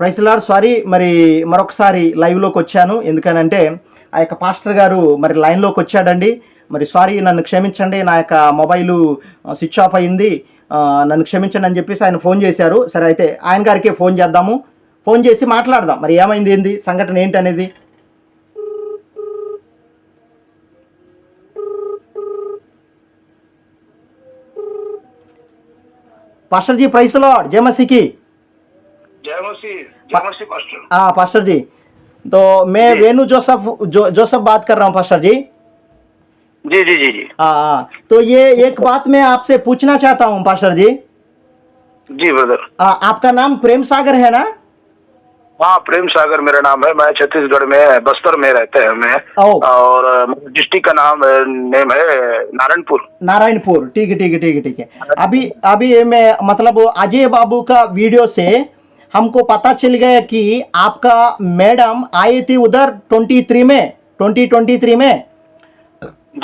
Price sorry మరి మరొకసారి లైవ్లోకి వచ్చాను. ఎందుకనంటే ఆ యొక్క పాస్టర్ గారు మరి లైన్లోకి వచ్చాడండి. మరి సారీ నన్ను క్షమించండి నా యొక్క మొబైలు స్విచ్ ఆఫ్ అయింది. నన్ను క్షమించండి అని చెప్పేసి ఆయన ఫోన్ చేశారు. సరే అయితే ఆయన గారికే ఫోన్ చేద్దాము. ఫోన్ చేసి మాట్లాడదాం. మరి ఏమైంది ఏంది సంఘటన ఏంటనేది పాస్టర్జీ ప్రైస్లో జమసికి हाँ पास्टर जी। तो मैं। वेणु जोसफ जो जोसफ बात कर रहा हूँ पास्टर जी। जी जी जी जी। हाँ हाँ। तो ये एक बात मैं आपसे पूछना चाहता हूँ पास्टर जी। जी ब्रदर आ, आपका नाम प्रेम सागर है ना? हाँ प्रेम सागर मेरा नाम है। मैं छत्तीसगढ़ में बस्तर में रहते हैं मैं। और डिस्ट्रिक्ट का नाम नेम है नारायणपुर। नारायणपुर। ठीक है ठीक है ठीक है ठीक है। अभी अभी मैं मतलब अजय बाबू का वीडियो से हमको पता चल गया कि आपका मैडम आई थी उधर ट्वेंटी थ्री में ट्वेंटी ट्वेंटी थ्री में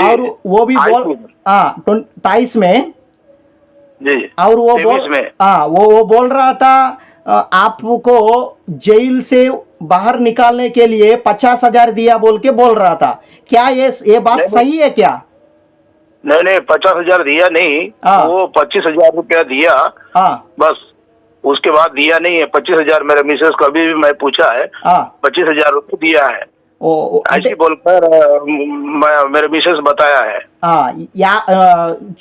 और वो भी बोल हाँ तेईस में। जी और वो बोल हाँ वो वो बोल रहा था आपको जेल से बाहर निकालने के लिए पचास हज़ार दिया बोल के बोल रहा था। क्या ये ये बात सही है क्या? नहीं नहीं पचास हज़ार दिया नहीं। हाँ। वो पच्चीस हज़ार रुपया दिया। हाँ। बस उसके बाद दिया नहीं है पच्चीस हजार मेरे मिसेस को अभी भी मैं पूछा है हाँ पच्चीस हजार रुपये दिया है ఓ ఓ, అంటే ऐसे बोलकर अ, म- मेरे मिसेस बताया है ఆ, యా ఆ,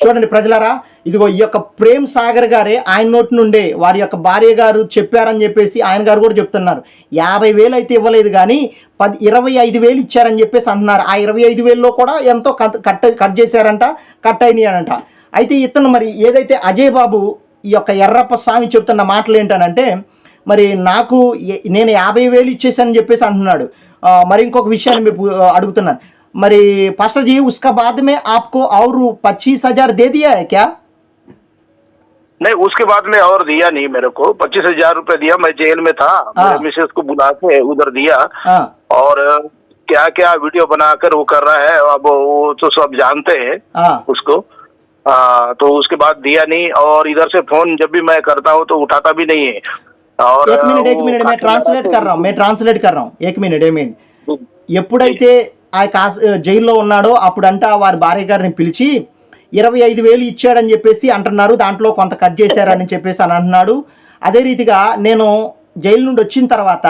చూడండి ప్రజలారా ఇదిగో ఈ యొక్క ప్రేమ్ సాగర్ గారే ఆయన నోటి నుండే వారి యొక్క భార్య గారు చెప్పారని చెప్పేసి ఆయన గారు కూడా చెప్తున్నారు యాభై వేలు అయితే ఇవ్వలేదు కానీ పది ఇరవై ఐదు వేలు ఇచ్చారని చెప్పేసి అంటున్నారు ఆ ఇరవై ఐదు వేలలో కూడా ఎంతో కట్ కట్ కట్ చేశారంట కట్ అయినాయనంట అయితే ఇతను మరి ఏదైతే అజయ్ బాబు ఈ యొక్క ఎర్రప్ప స్వామి చెప్తున్న మాటలు ఏంటనంటే మరి నాకు ఏ- నేను యాభై వేలు ఇచ్చేసానని చెప్పేసి అంటున్నాడు ఆ, మరి ఇంకొక విషయాన్ని మీరు పు- అడుగుతున్నాను మరి पास्टर जी उसका बाद में आपको और पच्चीस हजार दे दिया है क्या नहीं उसके बाद में और दिया नहीं मेरे को पच्चीस हजार रूपए दिया मैं जेल में था हाँ। मेरे मिसेस को बुला के उधर दिया हाँ और क्या क्या वीडियो बनाकर वो कर रहा है अब वो तो सब जानते हैं हाँ उसको आ, तो उसके बाद दिया नहीं और इधर से फोन जब भी मैं करता हूँ तो उठाता भी नहीं है और एक मिनट एक वो मिनट मैं काफी ట్రాన్స్లేట్ कर रहा हूँ मैं ట్రాన్స్లేట్ कर रहा हूँ एक मिनट एक मिनट ఎప్పుడైతే ఆ కాస్ జైల్లో ఉన్నాడో అప్పుడంట వారి భార్య గారిని పిలిచి ఇరవై ఐదు వేలు ఇచ్చాడని చెప్పేసి అంటున్నారు దాంట్లో కొంత కట్ చేశారని చెప్పేసి అని అంటున్నాడు అదే రీతిగా నేను జైలు నుండి వచ్చిన తర్వాత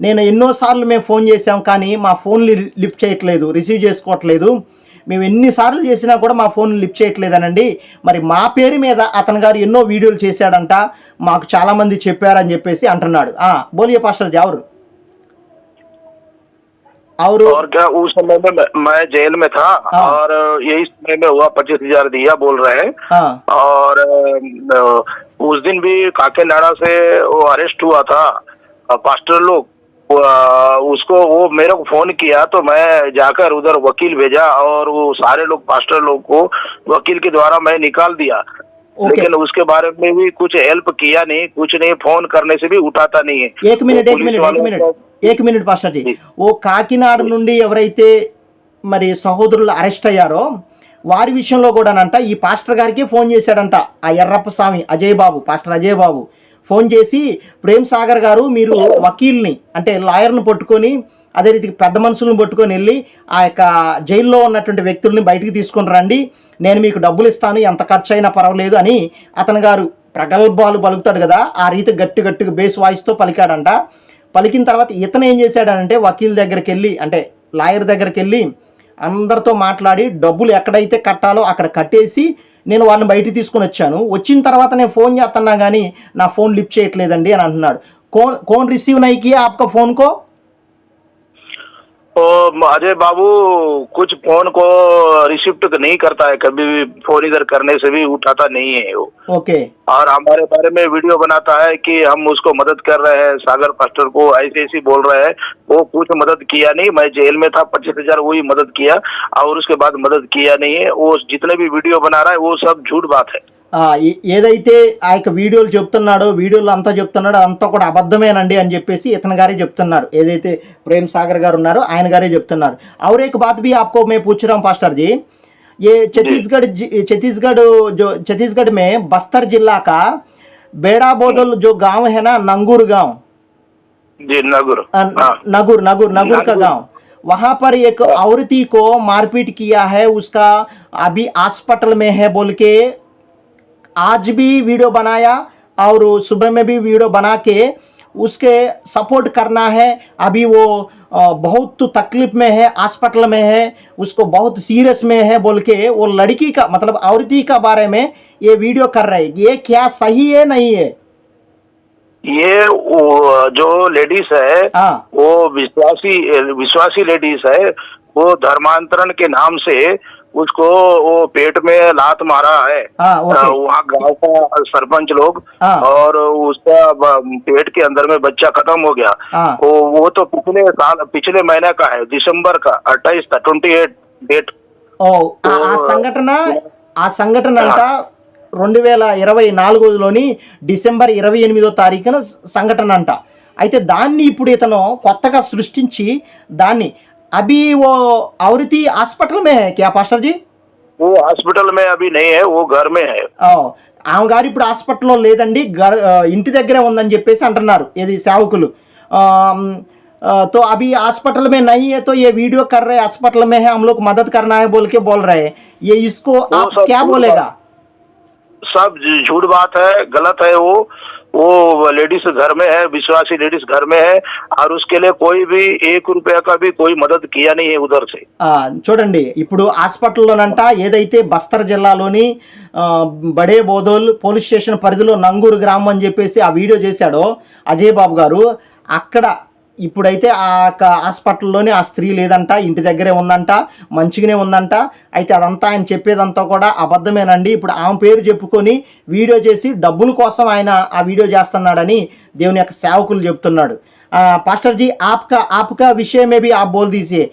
నేను ఎన్నోసార్లు మేము ఫోన్ చేసాం కానీ మా ఫోన్లు లిఫ్ట్ చేయట్లేదు రిసీవ్ చేసుకోవట్లేదు మేము ఎన్నిసార్లు చేసినా కూడా మా ఫోన్ లిఫ్ట్ చేయట్లేదనండి మరి మా పేరు మీద అతను గారు ఎన్నో వీడియోలు చేశాడంట మాకు చాలామంది చెప్పారని చెప్పేసి అంటున్నాడు ఆ, బోలియే పాస్టర్ జావరు और और क्या उस समय में मैं- मैं जेल में था हाँ। और यही समय में हुआ पच्चीस हजार दिया बोल रहे हैं हाँ और अ, उस दिन भी काकीनाडा से वो अरेस्ट हुआ था अ, पास्टर लोग वो, अ, उसको वो मेरे को फोन किया तो मैं जाकर उधर वकील भेजा और वो सारे लोग पास्टर लोग को वकील के द्वारा मैं निकाल दिया ओके। लेकिन उसके बारे में भी कुछ हेल्प किया नहीं कुछ नहीं फोन करने से भी उठाता नहीं है एक मिनट वो एक पुलिस मिनट एक वालों मिनट को- एक మినిట్ పాస్టర్ జీ जी। ఓ కాకినాడ నుండి ఎవరైతే మరి సహోదరులు అరెస్ట్ అయ్యారో వారి విషయంలో కూడానంట ఈ పాస్టర్ గారికి ఫోన్ చేశాడంట ఆ ఎర్రప్ప స్వామి అజయ్ బాబు పాస్టర్ అజయ్ బాబు ఫోన్ చేసి ప్రేమ్ సాగర్ గారు మీరు వకీల్ని అంటే లాయర్ను పట్టుకొని అదే రీతికి పెద్ద మనుషులను పట్టుకొని వెళ్ళి ఆ యొక్క జైల్లో ఉన్నటువంటి వ్యక్తుల్ని బయటికి తీసుకొని రండి నేను మీకు డబ్బులు ఇస్తాను ఎంత ఖర్చు అయినా పర్వాలేదు అని అతను గారు ప్రగల్భాలు పలుకుతాడు కదా ఆ రీతి గట్టి గట్టిగా బేస్ వాయిస్తో పలికాడంట. పలికిన తర్వాత ఇతను ఏం చేశాడనంటే వకీల్ దగ్గరికి వెళ్ళి అంటే లాయర్ దగ్గరికి వెళ్ళి అందరితో మాట్లాడి డబ్బులు ఎక్కడైతే కట్టాలో అక్కడ కట్టేసి నేను వాళ్ళని బయటికి తీసుకొని వచ్చాను. వచ్చిన తర్వాత నేను ఫోన్ చేస్తున్నా కానీ నా ఫోన్ లిఫ్ట్ చేయట్లేదండి అని అంటున్నాడు. కోన్ కోన్ రిసీవ్ నైకి ఆప్కో ఫోన్ కో तो अजय बाबू कुछ फ़ोन को रिसिप्ट नहीं करता है कभी भी फ़ोन इधर करने से भी उठाता नहीं है वो। ओके। और हमारे बारे में वीडियो बनाता है कि हम उसको मदद कर रहे हैं सागर पास्टर को ऐसे ऐसी बोल रहे हैं वो कुछ मदद किया नहीं मैं जेल में था पच्चीस हज़ार वही मदद किया और उसके बाद मदद किया नहीं है वो जितने भी वीडियो बना रहा है वो सब झूठ बात है। ఏదైతే ఆ యొక్క వీడియోలు చెప్తున్నాడో వీడియోలు అంతా చెప్తున్నాడో అంతా కూడా అబద్ధమేనండి అని చెప్పేసి ఇతని గారే చెప్తున్నారు ఏదైతే ప్రేమ్ సాగర్ గారు ఉన్నారో ఆయన గారే చెప్తున్నారు और एक बात भी आपको मैं पूछ रहा हूँ पास्टर जी ये छत्तीसगढ़ जि- छत्तीसगढ़ जो छत्तीसगढ़ में बस्तर जिला का बेड़ा बोदल जो गांव है ना नंगूर गांव जी नगर अ, हाँ नगुर नगुर नगुर का नगुर। गांव वहां पर एक औरती को मारपीट किया है उसका अभी हॉस्पिटल में है बोल के आज भी वीडियो बनाया और सुबह में भी वीडियो बना के उसके सपोर्ट करना है। अभी वो बहुत तकलीफ़ में है हॉस्पिटल में है उसको बहुत सीरियस में है बोल के वो लड़की का मतलब औरती का बारे में ये वीडियो कर रहे हैं ये क्या सही है नहीं है? ये जो लेडीज़ है हाँ। वो विश्वासी विश्वासी लेडीज़ है वो धर्मांतरण के नाम से उसको वो पेट में लात मारा है हाँ ओके वहाँ गांव का सरपंच लोग हाँ। और उसका ब- पेट के अंदर में बच्चा खत्म हो गया हाँ वो वो तो पिछले साल पिछले महीने का है दिसंबर का अट्ठाईस था ट्वेंटी एट डेट ఓ ఆ ఆ సంఘటన ఆ సంఘటన అంతా రెండు వేల ఇరవై నాలుగులోని డిసెంబర్ ఇరవై ఎనిమిదో తారీఖున సంఘటన అంట అయితే దాన్ని ఇప్పుడు ఇతను కొత్తగా సృష్టించి దాన్ని అభి ఓ ఔరితి హాస్పిటల్ మే హై క్యా పాస్టర్ జీ वो हॉस्पिटल में अभी नहीं है वो घर में है ఓ, ఆమె గారు ఇప్పుడు హాస్పిటల్లో లేదండి గర్ ఆ, ఇంటి దగ్గరే ఉందని చెప్పేసి అంటున్నారు ఏది సేవకులు ఆమ్, ఆ, तो अभी हॉस्पिटल में नहीं है तो ये वीडियो कर रहे हॉस्पिटल में है हम लोग मदद करना है बोल के बोल रहे हैं ये इसको आप सब क्या झूठ बोलेगा सब झूठ बात है गलत है वो वो लेडीज घर में है विश्वासी लेडीज घर में है और उसके लिए कोई भी एक रुपया का भी कोई मदद किया नहीं है उधर से ఆ, చూడండి ఇప్పుడు హాస్పిటల్లోనంట ఏదైతే బస్తర్ జిల్లాలోని ఆ, బడే బోదోల్ పోలీస్ స్టేషన్ పరిధిలో నంగూరు గ్రామం అని చెప్పేసి ఆ వీడియో చేశాడో అజయ్ బాబు గారు అక్కడ ఇప్పుడైతే ఆ యొక్క హాస్పిటల్లోనే ఆ స్త్రీ లేదంట ఇంటి దగ్గరే ఉందంట మంచిగానే ఉందంట. అయితే అదంతా ఆయన చెప్పేదంతా కూడా అబద్ధమేనండి. ఇప్పుడు ఆమె పేరు చెప్పుకొని వీడియో చేసి డబ్బుల కోసం ఆయన ఆ వీడియో చేస్తున్నాడని దేవుని యొక్క సేవకులు చెప్తున్నాడు. पास्टर जी, आपका आपका विषय में भी आप बोल दीजिए।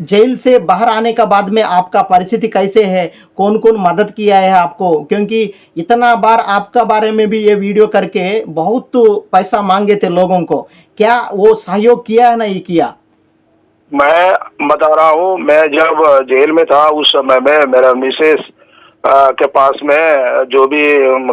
जेल से बाहर आने का बाद में आपका परिस्थिति कैसे है? कौन कौन मदद किया है आपको? क्योंकि इतना बार आपका बारे में भी ये वीडियो करके बहुत पैसा मांगे थे लोगों को। क्या वो सहयोग किया है नहीं किया? मैं बता रहा हूँ, मैं जब जेल में था, उस समय में मेरा मिसेस के पास में जो भी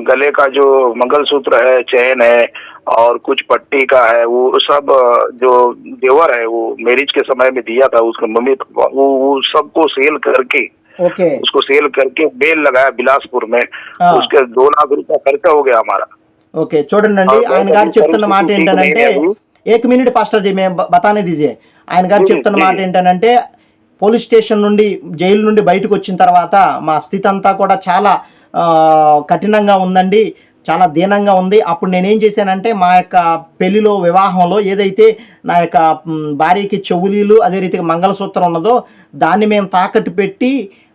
गले का जो मंगलसूत्र है, चैन है और कुछ पट्टी का है वो सब अ, जो देवर है वो मैरिज के समय में दिया था उसके मम्मी पापा वो, वो सबको सेल करके ओके उसको सेल करके बेल लगाया बिलासपुर में हाँ। उसके दो लाख रुपया खर्चा हो गया हमारा ఓకే చూడండి అండి ఆ, ఆయన గారు పరిస్థితి చెప్తున్న మాట ठीक ఏంటనంటే नहीं है अभी। ఏక్ మినిట్ పాస్టర్ జీ మేము బ- బతానే దిజే ఆయన గారు जी, చెప్తున్న जी। మాట ఏంటనంటే పోలీస్ స్టేషన్ నుండి జైలు నుండి బయటకు వచ్చిన తర్వాత మా స్థితి అంతా కూడా చాలా ఆ, కఠినంగా ఉందండి చాలా దీనంగా ఉంది. అప్పుడు నేనేం చేశానంటే మా యొక్క పెళ్ళిలో వివాహంలో ఏదైతే నా యొక్క భార్యకి చెవులీలు అదే రీతిగా మంగళసూత్రం ఉన్నదో దాన్ని మేము తాకట్టు పెట్టి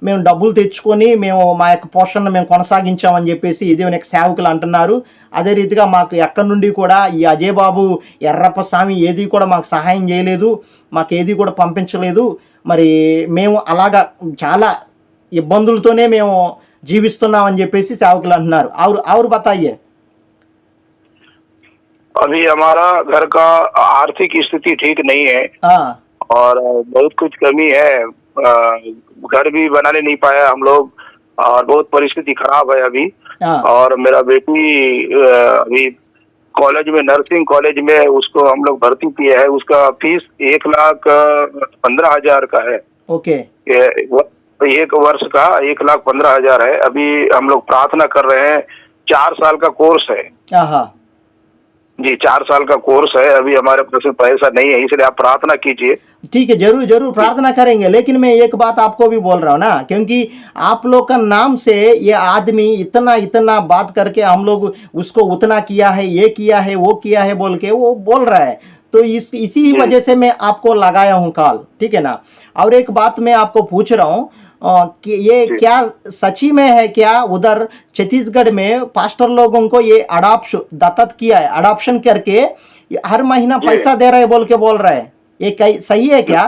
మేము డబ్బులు తెచ్చుకొని మేము మా యొక్క పోషణను మేము కొనసాగించామని చెప్పేసి ఇదే యొక్క సేవకులు అంటున్నారు. అదే రీతిగా మాకు ఎక్కడి నుండి కూడా ఈ అజయ్ బాబు ఎర్రప్ప స్వామి ఏది కూడా మాకు సహాయం చేయలేదు మాకు ఏది కూడా పంపించలేదు. మరి మేము అలాగా చాలా ఇబ్బందులతోనే మేము జీవిస్తున్నామని చెప్పేసి సేవకులు అంటున్నారు ఆవురు ఆవురు బతాయ్యే अभी हमारा घर का आर्थिक स्थिति ठीक नहीं है ఆ, और बहुत कुछ कमी है अ, घर भी बनाने नहीं पाया हम लोग और बहुत परिस्थिति खराब है अभी ఆ, और मेरा बेटी अ, अभी कॉलेज में नर्सिंग कॉलेज में उसको हम लोग भर्ती किए हैं उसका फीस एक लाख अ, पंद्रह हजार का है ఓకే ये व- एक वर्ष का एक लाख पंद्रह हज़ार है। अभी हम लोग प्रार्थना कर रहे हैं चार साल का कोर्स है। जी चार साल का कोर्स है। अभी हमारे पास पैसा नहीं है इसलिए आप प्रार्थना कीजिए। ठीक है ज़रूर ज़रूर प्रार्थना करेंगे। लेकिन मैं एक बात आपको भी बोल रहा हूँ ना क्योंकि आप लोग का नाम से ये आदमी इतना इतना बात करके हम लोग उसको उतना किया है ये किया है वो किया है बोल के वो बोल रहा है। तो इस इसी वजह से मैं आपको लगाया हूँ कॉल ठीक है ना? और एक बात मैं आपको पूछ रहा हूँ कि ये क्या सची में है क्या? उधर छत्तीसगढ़ में पास्टर लोगों को ये दत्त किया है। अडॉप्शन करके हर महीना पैसा दे रहे बोल के बोल रहे हैं। ये कही सही है क्या?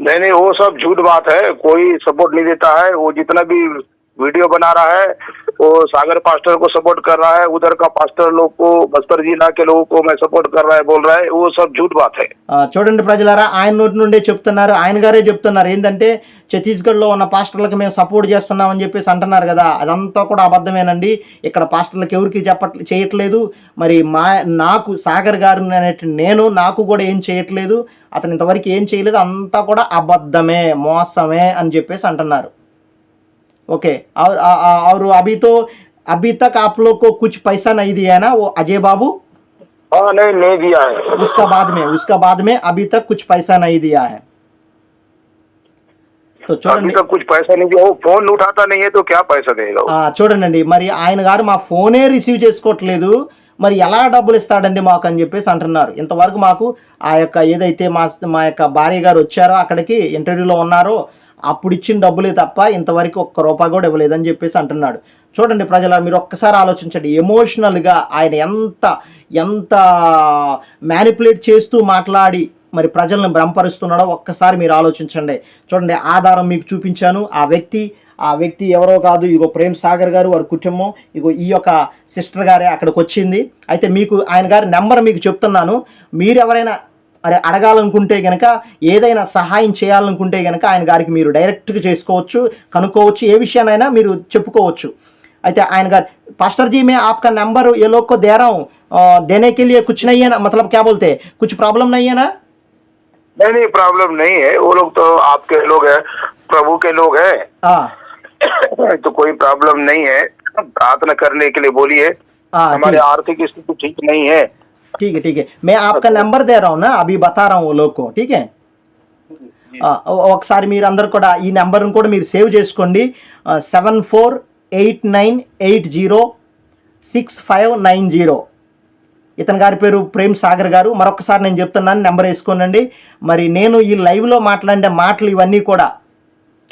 नहीं नहीं वो सब झूठ बात है। कोई सपोर्ट नहीं देता है। वो जितना भी वीडियो बना रहा है वो सागर पास्टर को सपोर्ट कर रहा है उधर का पास्टर लोग को बस्तर जिला के लोगों को मैं सपोर्ट कर रहा है बोल रहा है वो सब झूठ बात है ఆ, చూడండి ప్రజలారా ఆయన నోటి నుండే చెప్తున్నారు ఆయన గారే చెప్తున్నారు ఏంటంటే ఛత్తీస్గఢ్లో ఉన్న పాస్టర్లకు మేము సపోర్ట్ చేస్తున్నామని చెప్పేసి అంటున్నారు కదా అదంతా కూడా అబద్ధమేనండి ఇక్కడ పాస్టర్లకు ఎవరికి చెప్పట్ చేయట్లేదు మరి మా నాకు సాగర్ గారు అనేటి నేను నాకు కూడా ఏం చేయట్లేదు అతను ఇంతవరకు ఏం చేయలేదు అంతా కూడా అబద్ధమే మోసమే అని చెప్పేసి అంటున్నారు ओके और आ- आ- और अभी तो अभी तक आप लोग को कुछ पैसा नहीं दिया है ना वो अजय बाबू हाँ नहीं नहीं दिया है उसका बाद में उसका बाद में अभी तक कुछ पैसा नहीं दिया है तो अभी చూడండి तक कुछ पैसा नहीं दिया वो फोन उठाता नहीं है तो क्या पैसा देगा वो? ఆ, చూడండి మరి ఆయన గారు మా ఫోనే రిసీవ్ చేసుకోవట్లేదు మరి ఎలా డబ్బులు ఇస్తాడండి మాకు అని చెప్పేసి అంటున్నారు ఇంతవరకు మాకు ఆ యొక్క ఏదైతే మా మా యొక్క భార్య గారు వచ్చారో అక్కడికి ఇంటర్వ్యూలో ఉన్నారో అప్పుడు ఇచ్చిన డబ్బులే తప్ప ఇంతవరకు ఒక్క రూపాయి కూడా ఇవ్వలేదని చెప్పేసి అంటున్నాడు. చూడండి ప్రజల మీరు ఒక్కసారి ఆలోచించండి. ఎమోషనల్గా ఆయన ఎంత ఎంత మ్యానిపులేట్ చేస్తూ మాట్లాడి మరి ప్రజలను భ్రమపరుస్తున్నాడో ఒక్కసారి మీరు ఆలోచించండి. చూడండి ఆధారం మీకు చూపించాను. ఆ వ్యక్తి ఆ వ్యక్తి ఎవరో కాదు. ఇగో ప్రేమ్ సాగర్ గారు వారి కుటుంబం. ఇగో ఈ యొక్క సిస్టర్ గారే అక్కడికి వచ్చింది. అయితే మీకు ఆయన గారి నెంబర్ మీకు చెప్తున్నాను. మీరు ఎవరైనా అడగాలనుకుంటే గనక ఏదైనా సహాయం చేయాలనుకుంటే గనక ఆయన గారికి మీరు డైరెక్ట్గా చేసుకోవచ్చు కనుక్కోవచ్చు ఏ విషయానైనా మీరు చెప్పుకోవచ్చు అయితే ఆయన గారు पास्टर जी मैं आपका नंबर ये लोग को दे रहा हूँ अ, देने के लिए कुछ नहीं है ना मतलब क्या बोलते हैं कुछ प्रॉब्लम नहीं है ना नहीं नहीं प्रॉब्लम नहीं है वो लोग तो आपके लोग हैं प्रभु के लोग हैं हाँ तो कोई प्रॉब्लम नहीं है प्रार्थना करने के लिए बोलिए हाँ हमारी ठीक आर्थिक स्थिति ठीक नहीं है ठीक है ठीक है मैं आपका नंबर दे रहा हूँ ना अभी बता रहा हूँ वो लोग को ठीक है ఆ, ఒ- ఒకసారి మీరు అందరు కూడా ఈ నెంబర్ని కూడా మీరు సేవ్ చేసుకోండి seven four eight nine eight zero six five nine zero ఇతని గారి పేరు ప్రేమ్ సాగర్ గారు మరొకసారి నేను చెప్తున్నాను నెంబర్ వేసుకోనండి మరి నేను ఈ లైవ్లో మాట్లాడే మాటలు ఇవన్నీ కూడా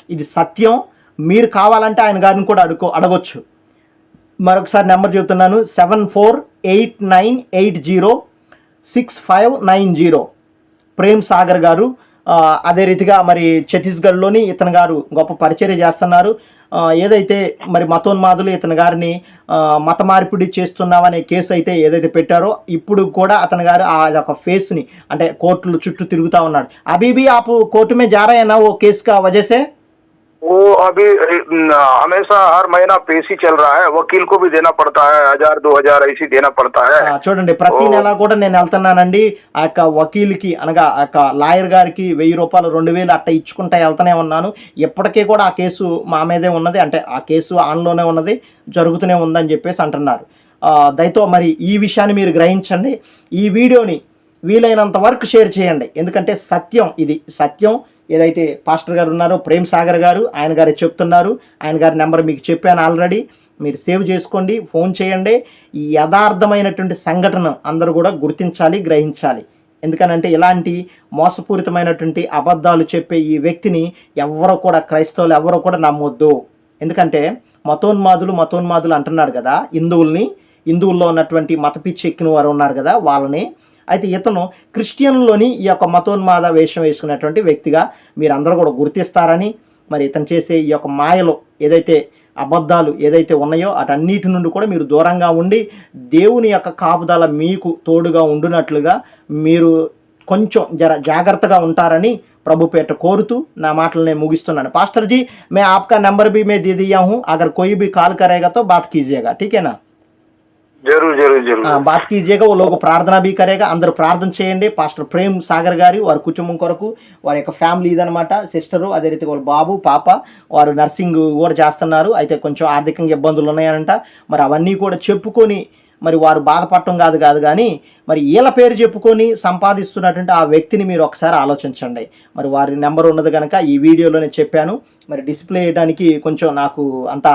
ఇది సత్యం మీరు కావాలంటే ఆయన గారిని కూడా అడుకో అడగొచ్చు మరొకసారి నెంబర్ చెబుతున్నాను. Seven four eight nine eight zero six five nine zero. Prem Sagar గారు అదే రీతిగా మరి ఛత్తీస్గఢ్లోని ఇతను గారు గొప్ప పరిచర్య చేస్తున్నారు. ఏదైతే మరి మతోన్మాదులు ఇతని గారిని మత మార్పిడి చేస్తున్నామనే కేసు అయితే ఏదైతే పెట్టారో ఇప్పుడు కూడా అతని గారు ఆ ఒక ఫేస్ని అంటే కోర్టులు చుట్టూ తిరుగుతూ ఉన్నాడు. అబీబీ ఆపు కోర్టు మీద జారాయనా ఓ కేసుగా వజేసే? वो केस का वजह से वो अभी न, हमेशा हर महीना पेशी चल रहा है वकील को भी देना पड़ता है हजार दो हजार ऐसी देना पड़ता है ఆ, చూడండి ప్రతి ఓ. నెల కూడా నేను వెళ్తున్నానండి ఆ యొక్క వకీల్కి అనగా ఆ యొక్క లాయర్ గారికి వెయ్యి రూపాయలు రెండు వేలు అట్ట ఇచ్చుకుంటా వెళ్తూనే ఉన్నాను ఇప్పటికీ కూడా ఆ కేసు మా మీదే ఉన్నది అంటే ఆ కేసు ఆన్లోనే ఉన్నది జరుగుతూనే ఉందని చెప్పేసి అంటున్నారు ఆ, దయతో మరి ఈ విషయాన్ని మీరు గ్రహించండి ఈ వీడియోని వీలైనంత వరకు షేర్ చేయండి ఎందుకంటే సత్యం ఇది సత్యం ఏదైతే పాస్టర్ గారు ఉన్నారో ప్రేమ్ సాగర్ గారు ఆయన గారే చెప్తున్నారు. ఆయన గారి నెంబర్ మీకు చెప్పాను ఆల్రెడీ. మీరు సేవ్ చేసుకోండి ఫోన్ చేయండి. ఈ యథార్థమైనటువంటి సంఘటన అందరూ కూడా గుర్తించాలి గ్రహించాలి. ఎందుకనంటే ఇలాంటి మోసపూరితమైనటువంటి అబద్ధాలు చెప్పే ఈ వ్యక్తిని ఎవరు కూడా క్రైస్తవులు ఎవరు కూడా నమ్మొద్దు. ఎందుకంటే మతోన్మాదులు మతోన్మాదులు అంటున్నాడు కదా హిందువుల్ని. హిందువుల్లో ఉన్నటువంటి మత పిచ్చి ఎక్కిన వారు ఉన్నారు కదా వాళ్ళని అయితే ఇతను క్రిస్టియన్లోని ఈ యొక్క మతోన్మాద వేషం వేసుకున్నటువంటి వ్యక్తిగా మీరు అందరూ కూడా గుర్తిస్తారని మరి ఇతను చేసే ఈ యొక్క మాయలు ఏదైతే అబద్ధాలు ఏదైతే ఉన్నాయో అటన్నిటి నుండి కూడా మీరు దూరంగా ఉండి దేవుని యొక్క కాపుదల మీకు తోడుగా ఉండునట్లుగా మీరు కొంచెం జర జాగ్రత్తగా ఉంటారని ప్రభుపేట కోరుతూ నా మాటలు నేను ముగిస్తున్నాను పాస్టర్ जी मैं आपका नंबर भी मैं दे दिया हूँ अगर कोई भी कॉल करेगा तो बात कीजिएगा ठीक है ना जरूर जरूर जरूर ఆ, బాత్ కీజియేగా ఓ లోగు ప్రార్థన బీ కరేగా అందరూ ప్రార్థన చేయండి పాస్టర్ ప్రేమ్ సాగర్ గారి వారి కుటుంబం కొరకు వారి యొక్క ఫ్యామిలీ ఇదనమాట సిస్టరు అదే రీతిగా వాళ్ళ బాబు పాప వారు నర్సింగ్ కూడా చేస్తున్నారు అయితే కొంచెం ఆర్థికంగా ఇబ్బందులు ఉన్నాయంట మరి అవన్నీ కూడా చెప్పుకొని మరి వారు బాధపడటం కాదు కాదు కానీ మరి వీళ్ళ పేరు చెప్పుకొని సంపాదిస్తున్నటువంటి ఆ వ్యక్తిని మీరు ఒకసారి ఆలోచించండి మరి వారి నెంబర్ ఉన్నది కనుక ఈ వీడియోలోనే చెప్పాను మరి డిస్ప్లే చేయడానికి కొంచెం నాకు అంత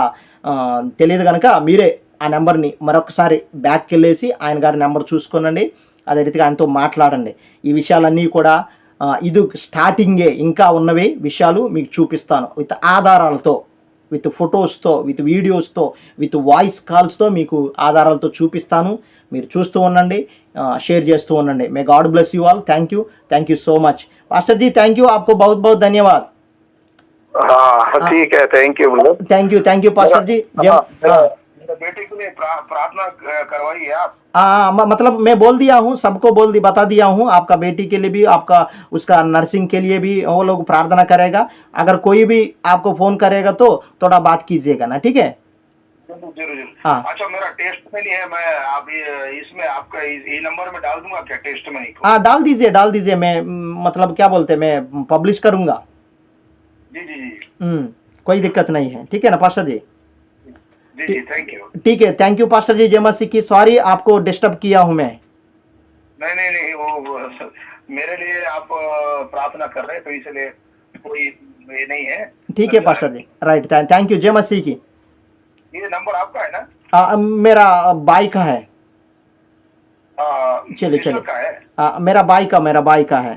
ఆ, తెలియదు కనుక మీరే ఆ నెంబర్ని మరొకసారి బ్యాక్కి వెళ్ళేసి ఆయన గారి నెంబర్ చూసుకోనండి. అదే రీతిగా ఆయనతో మాట్లాడండి. ఈ విషయాలన్నీ కూడా ఇది స్టార్టింగే ఇంకా ఉన్నవి విషయాలు మీకు చూపిస్తాను. విత్ ఆధారాలతో విత్ ఫొటోస్తో విత్ వీడియోస్తో విత్ వాయిస్ కాల్స్తో మీకు ఆధారాలతో చూపిస్తాను. మీరు చూస్తూ ఉండండి షేర్ చేస్తూ ఉండండి. May God bless you all thank you thank you so much master ji thank you APCO బహుత్ బహుత్ ధన్యవాద్ thank you thank you pastor ji हाँ, हाँ। मेरे बेटे के लिए प्रार्थना क- करवाइए आप हाँ म- मतलब मैं बोल दिया हूँ सबको बोल दी बता दिया हूँ आपका बेटी के लिए भी आपका उसका नर्सिंग के लिए भी वो लोग प्रार्थना करेगा अगर कोई भी आपको फ़ोन करेगा तो थोड़ा बात कीजिएगा ना ठीक है। हाँ। अच्छा मेरा टेस्ट मनी है मैं आप इसमें आपका ये नंबर में डाल दूँगा क्या टेस्ट मनी हाँ डाल दीजिए डाल दीजिए मैं मतलब क्या बोलते हैं मैं पब्लिश करूँगा जी जी जी हम्म, कोई दिक्कत नहीं है ठीक है ना पास्टर जी थैंक यू ठीक है थैंक यू पास्टर जी जय मसीह की सॉरी आपको डिस्टर्ब किया हूँ मैं। नहीं नहीं नहीं वो मेरे लिए आप प्रार्थना कर रहे हैं तो इसलिए कोई ये नहीं है। ठीक है pastor ji right thank you जय मसीह की ये नंबर आपका है ना? आ, मेरा बाई का है। चलिए चलिए। मेरा बाई का मेरा बाई का है।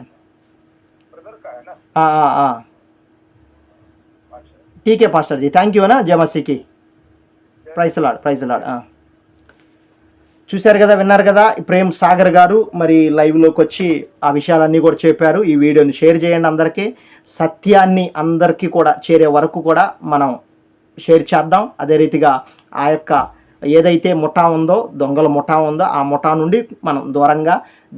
हाँ हाँ हाँ ठीक है पास्टर जी थैंक यू है ना जय मसीह की ప్రైజ్ లాడ్ ప్రైజ్ లాడ్. చూశారు కదా విన్నారు కదా ప్రేమ్ సాగర్ గారు మరి లైవ్లోకి వచ్చి ఆ విషయాలన్నీ కూడా చెప్పారు. ఈ వీడియోని షేర్ చేయండి అందరికీ. సత్యాన్ని అందరికీ కూడా చేరే వరకు కూడా మనం షేర్ చేద్దాం. అదే రీతిగా ఆ యొక్క ఏదైతే ముఠా ఉందో దొంగల ముఠా ఉందో ఆ ముఠా నుండి మనం దూరంగా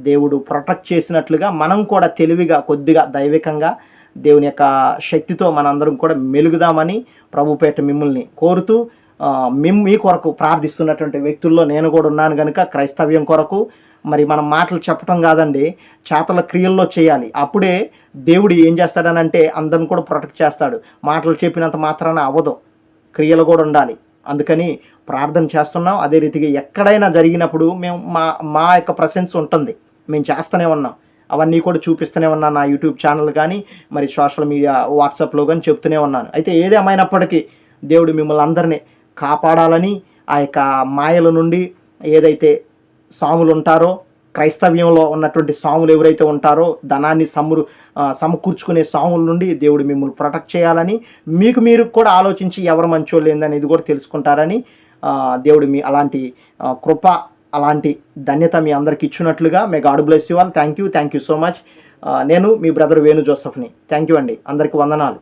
దేవుడు ప్రొటెక్ట్ చేసినట్లుగా మనం కూడా తెలివిగా కొద్దిగా దైవికంగా దేవుని యొక్క శక్తితో మనందరం కూడా మెలుగుదామని ప్రభుపేట మిమ్మల్ని కోరుతూ మేము మీ కొరకు ప్రార్థిస్తున్నటువంటి వ్యక్తుల్లో నేను కూడా ఉన్నాను కనుక క్రైస్తవ్యం కొరకు. మరి మనం మాటలు చెప్పటం కాదండి చేతల క్రియల్లో చేయాలి. అప్పుడే దేవుడు ఏం చేస్తాడనంటే అందరిని కూడా ప్రొటెక్ట్ చేస్తాడు. మాటలు చెప్పినంత మాత్రాన అవ్వదు. క్రియలు కూడా ఉండాలి. అందుకని ప్రార్థన చేస్తున్నాం. అదే రీతిగా ఎక్కడైనా జరిగినప్పుడు మేము మా మా యొక్క ప్రసెన్స్ ఉంటుంది. మేము చేస్తూనే ఉన్నాం. అవన్నీ కూడా చూపిస్తూనే ఉన్నాను నా యూట్యూబ్ ఛానల్ కానీ మరి సోషల్ మీడియా వాట్సాప్లో కానీ చెప్తూనే ఉన్నాను. అయితే ఏదేమైనప్పటికీ దేవుడు మిమ్మల్ని అందరినీ కాపాడాలని ఆ యొక్క మాయల నుండి ఏదైతే సాములు ఉంటారో క్రైస్తవ్యంలో ఉన్నటువంటి సాములు ఎవరైతే ఉంటారో ధనాన్ని సమురు సమకూర్చుకునే సాముల నుండి దేవుడు మిమ్మల్ని ప్రొటెక్ట్ చేయాలని మీకు మీరు కూడా ఆలోచించి ఎవరు మంచోళ్ళు ఏందనేది కూడా తెలుసుకుంటారని దేవుడు మీ అలాంటి కృప అలాంటి ధన్యత మీ అందరికి ఇచ్చినట్లుగా may God bless you all thank you thank you so much నేను మీ బ్రదర్ వేణు జోసఫ్ని. థ్యాంక్ యూ అండి. అందరికీ వందనాలు.